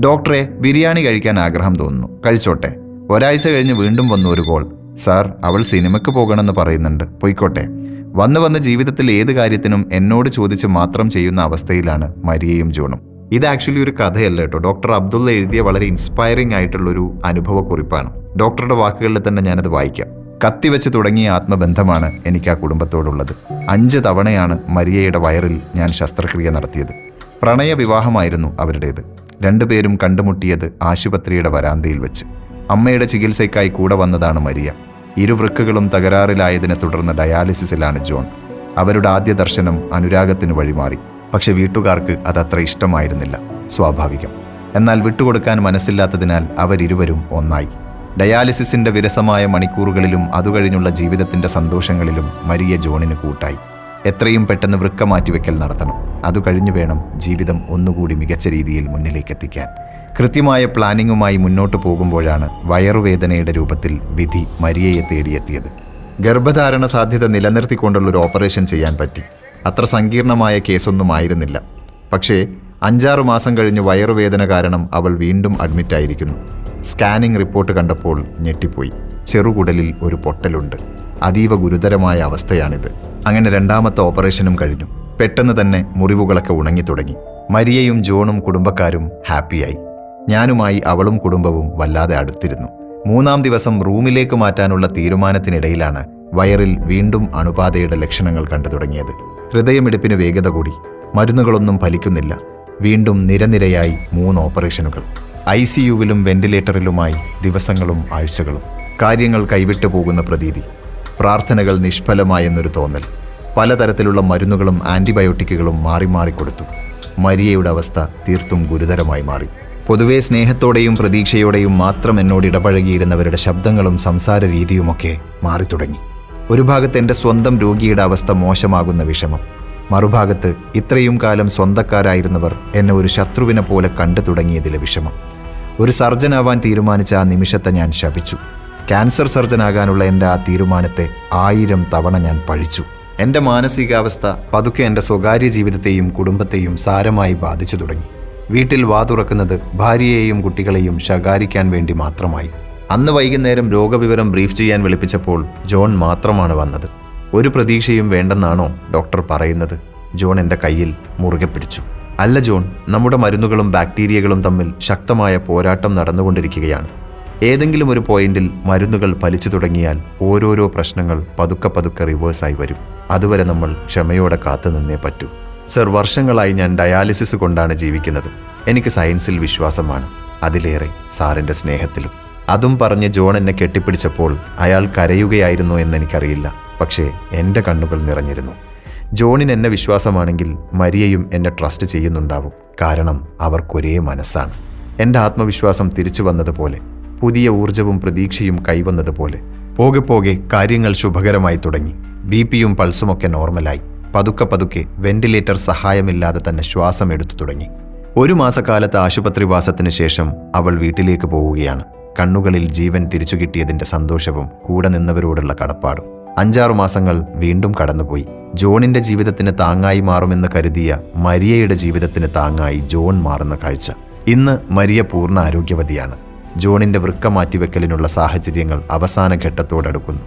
ഡോക്ടറെ ബിരിയാണി കഴിക്കാൻ ആഗ്രഹം തോന്നുന്നു. കഴിച്ചോട്ടെ. ഒരാഴ്ച കഴിഞ്ഞ് വീണ്ടും വന്നു ഒരു കോൾ. സാർ അവൾ സിനിമയ്ക്ക് പോകണമെന്ന് പറയുന്നുണ്ട്. പോയിക്കോട്ടെ. വന്ന് വന്ന് ജീവിതത്തിൽ ഏത് കാര്യത്തിനും എന്നോട് ചോദിച്ച് മാത്രം ചെയ്യുന്ന അവസ്ഥയിലാണ് മരിയയും ജോണും. ഇത് ആക്ച്വലി ഒരു കഥയല്ല കേട്ടോ. ഡോക്ടർ അബ്ദുള്ള എഴുതിയ വളരെ ഇൻസ്പയറിംഗ് ആയിട്ടുള്ളൊരു അനുഭവക്കുറിപ്പാണ്. ഡോക്ടറുടെ വാക്കുകളിൽ തന്നെ ഞാനത് വായിക്കാം. കത്തിവെച്ച് തുടങ്ങിയ ആത്മബന്ധമാണ് എനിക്ക് ആ കുടുംബത്തോടുള്ളത്. അഞ്ച് തവണയാണ് മരിയയുടെ വയറിൽ ഞാൻ ശസ്ത്രക്രിയ നടത്തിയത്. പ്രണയ വിവാഹമായിരുന്നു അവരുടേത്. രണ്ടുപേരും കണ്ടുമുട്ടിയത് ആശുപത്രിയുടെ വരാന്തയിൽ വെച്ച്. അമ്മയുടെ ചികിത്സയ്ക്കായി കൂടെ വന്നതാണ് മരിയ. ഇരുവൃക്കുകളും തകരാറിലായതിനെ തുടർന്ന് ഡയാലിസിസിലാണ് ജോൺ. അവരുടെ ആദ്യ ദർശനം അനുരാഗത്തിന് വഴിമാറി. പക്ഷെ വീട്ടുകാർക്ക് അതത്ര ഇഷ്ടമായിരുന്നില്ല സ്വാഭാവികം. എന്നാൽ വിട്ടുകൊടുക്കാൻ മനസ്സില്ലാത്തതിനാൽ അവരിരുവരും ഒന്നായി. ഡയാലിസിസിന്റെ വിരസമായ മണിക്കൂറുകളിലും അതുകഴിഞ്ഞുള്ള ജീവിതത്തിന്റെ സന്തോഷങ്ങളിലും മരിയ ജോണിന് കൂട്ടായി. എത്രയും പെട്ടെന്ന് വൃക്ക മാറ്റിവെക്കൽ നടത്തണം. അതു കഴിഞ്ഞു വേണം ജീവിതം ഒന്നുകൂടി മികച്ച രീതിയിൽ മുന്നിലേക്ക് എത്തിക്കാൻ കൃത്യമായ പ്ലാനിങ്ങുമായി മുന്നോട്ട് പോകുമ്പോഴാണ് വയറുവേദനയുടെ രൂപത്തിൽ വിധി മരിയയെ തേടിയെത്തിയത്. ഗർഭധാരണ സാധ്യത നിലനിർത്തിക്കൊണ്ടുള്ള ഒരു ഓപ്പറേഷൻ ചെയ്യാൻ പറ്റി. അത്ര സങ്കീർണമായ കേസൊന്നും ആയിരുന്നില്ല. പക്ഷേ അഞ്ചാറ് മാസം കഴിഞ്ഞ് വയറുവേദന കാരണം അവൾ വീണ്ടും അഡ്മിറ്റായിരിക്കുന്നു. സ്കാനിംഗ് റിപ്പോർട്ട് കണ്ടപ്പോൾ ഞെട്ടിപ്പോയി. ചെറുകുടലിൽ ഒരു പൊട്ടലുണ്ട്. അതീവ ഗുരുതരമായ അവസ്ഥയാണിത്. അങ്ങനെ രണ്ടാമത്തെ ഓപ്പറേഷനും കഴിഞ്ഞു. പെട്ടെന്ന് തന്നെ മുറിവുകളൊക്കെ ഉണങ്ങി തുടങ്ങി. മരിയയും ജോണും കുടുംബക്കാരും ഹാപ്പിയായി. ഞാനുമായി അവളും കുടുംബവും വല്ലാതെ അടുത്തിരുന്നു. മൂന്നാം ദിവസം റൂമിലേക്ക് മാറ്റാനുള്ള തീരുമാനത്തിനിടയിലാണ് വയറിൽ വീണ്ടും അണുബാധയുടെ ലക്ഷണങ്ങൾ കണ്ടു തുടങ്ങിയത്. ഹൃദയമിടിപ്പിന് വേഗത കൂടി. മരുന്നുകളൊന്നും ഫലിക്കുന്നില്ല. വീണ്ടും നിരനിരയായി മൂന്ന് ഓപ്പറേഷനുകൾ. ഐ സി യുവിലും വെന്റിലേറ്ററിലുമായി ദിവസങ്ങളും ആഴ്ചകളും. കാര്യങ്ങൾ കൈവിട്ടു പോകുന്ന പ്രതീതി. പ്രാർത്ഥനകൾ നിഷ്ഫലമായെന്നൊരു തോന്നൽ. പലതരത്തിലുള്ള മരുന്നുകളും ആന്റിബയോട്ടിക്കുകളും മാറി മാറി കൊടുത്തു. മരിയയുടെ അവസ്ഥ തീർത്തും ഗുരുതരമായി മാറി. പൊതുവെ സ്നേഹത്തോടെയും പ്രതീക്ഷയോടെയും മാത്രം എന്നോട് ഇടപഴകിയിരുന്നവരുടെ ശബ്ദങ്ങളും സംസാര രീതിയുമൊക്കെ മാറിത്തുടങ്ങി ഒരു ഭാഗത്ത് എന്റെ സ്വന്തം രോഗിയുടെ അവസ്ഥ മോശമാകുന്ന വിഷമം. മറുഭാഗത്ത് ഇത്രയും കാലം സ്വന്തക്കാരായിരുന്നവർ എന്നെ ഒരു ശത്രുവിനെ പോലെ കണ്ടു തുടങ്ങിയതിലെ വിഷമം. ഒരു സർജനാവാൻ തീരുമാനിച്ച ആ നിമിഷത്തെ ഞാൻ ശപിച്ചു. ക്യാൻസർ സർജനാകാനുള്ള എന്റെ ആ തീരുമാനത്തെ ആയിരം തവണ ഞാൻ പഴിച്ചു. എന്റെ മാനസികാവസ്ഥ പതുക്കെ എന്റെ സ്വകാര്യ ജീവിതത്തെയും കുടുംബത്തെയും സാരമായി ബാധിച്ചു തുടങ്ങി. വീട്ടിൽ വാ തുറക്കുന്നത് ഭാര്യയെയും കുട്ടികളെയും ശകാരിക്കാൻ വേണ്ടി മാത്രമായി. അന്ന് വൈകുന്നേരം രോഗവിവരം ബ്രീഫ് ചെയ്യാൻ വിളിപ്പിച്ചപ്പോൾ ജോൺ മാത്രമാണ് വന്നത്. ഒരു പ്രതീക്ഷയും വേണ്ടെന്നാണോ ഡോക്ടർ പറയുന്നത്? ജോൺ എന്റെ കയ്യിൽ മുറുകെ പിടിച്ചു. അല്ല ജോൺ നമ്മുടെ മരുന്നുകളും ബാക്ടീരിയകളും തമ്മിൽ ശക്തമായ പോരാട്ടം നടന്നുകൊണ്ടിരിക്കുകയാണ്. ഏതെങ്കിലും ഒരു പോയിന്റിൽ മരുന്നുകൾ ഫലിച്ചു തുടങ്ങിയാൽ ഓരോരോ പ്രശ്നങ്ങൾ പതുക്കെ പതുക്കെ റിവേഴ്സായി വരും. അതുവരെ നമ്മൾ ക്ഷമയോടെ കാത്തു നിന്നേ പറ്റൂ. സർ വർഷങ്ങളായി ഞാൻ ഡയാലിസിസ് കൊണ്ടാണ് ജീവിക്കുന്നത്. എനിക്ക് സയൻസിൽ വിശ്വാസമാണ്. അതിലേറെ സാറിന്റെ സ്നേഹത്തിലും. അതും പറഞ്ഞ് ജോൺ എന്നെ കെട്ടിപ്പിടിച്ചപ്പോൾ അയാൾ കരയുകയായിരുന്നു എന്നെനിക്കറിയില്ല. പക്ഷേ എന്റെ കണ്ണുകൾ നിറഞ്ഞിരുന്നു. ജോണിന് എന്നെ വിശ്വാസമാണെങ്കിൽ മരിയയും എന്നെ ട്രസ്റ്റ് ചെയ്യുന്നുണ്ടാവും. കാരണം അവർക്കൊരേ മനസ്സാണ്. എന്റെ ആത്മവിശ്വാസം തിരിച്ചു വന്നതുപോലെ പുതിയ ഊർജവും പ്രതീക്ഷയും കൈവന്നതുപോലെ. പോകെ പോകെ കാര്യങ്ങൾ ശുഭകരമായി തുടങ്ങി. ബി പിയും പൾസുമൊക്കെ നോർമലായി. പതുക്കെ പതുക്കെ വെന്റിലേറ്റർ സഹായമില്ലാതെ തന്നെ ശ്വാസം എടുത്തു തുടങ്ങി. ഒരു മാസക്കാലത്ത് ആശുപത്രിവാസത്തിന് ശേഷം അവൾ വീട്ടിലേക്ക് പോവുകയാണ്. കണ്ണുകളിൽ ജീവൻ തിരിച്ചു കിട്ടിയതിന്റെ സന്തോഷവും കൂടെ നിന്നവരോടുള്ള കടപ്പാടും. അഞ്ചാറു മാസങ്ങൾ വീണ്ടും കടന്നുപോയി. ജോണിന്റെ ജീവിതത്തിന് താങ്ങായി മാറുമെന്ന് കരുതിയ മരിയയുടെ ജീവിതത്തിന് താങ്ങായി ജോൺ മാറുന്ന കാഴ്ച. ഇന്ന് മരിയ പൂർണ ആരോഗ്യവതിയാണ്. ജോണിന്റെ വൃക്ക മാറ്റിവെക്കലിനുള്ള സാഹചര്യങ്ങൾ അവസാന ഘട്ടത്തോടടുക്കുന്നു.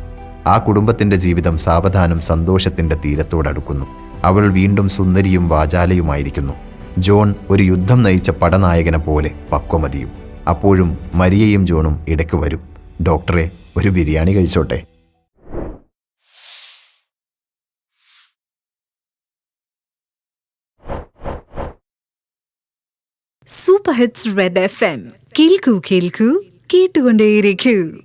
ആ കുടുംബത്തിന്റെ ജീവിതം സാവധാനം സന്തോഷത്തിന്റെ തീരത്തോടടുക്കുന്നു. അവൾ വീണ്ടും സുന്ദരിയും വാചാലയുമായിരിക്കുന്നു. ജോൺ ഒരു യുദ്ധം നയിച്ച പടനായകനെ പോലെ പക്വമതിയും. അപ്പോഴും മരിയയും ജോണും ഇടയ്ക്ക് വരും. ഡോക്ടറെ ഒരു biryani കഴിച്ചോട്ടെ. Super hits red F M. കേൾക്കൂ കേൾക്കൂ കേട്ടുകൊണ്ടേയിരിക്കൂ.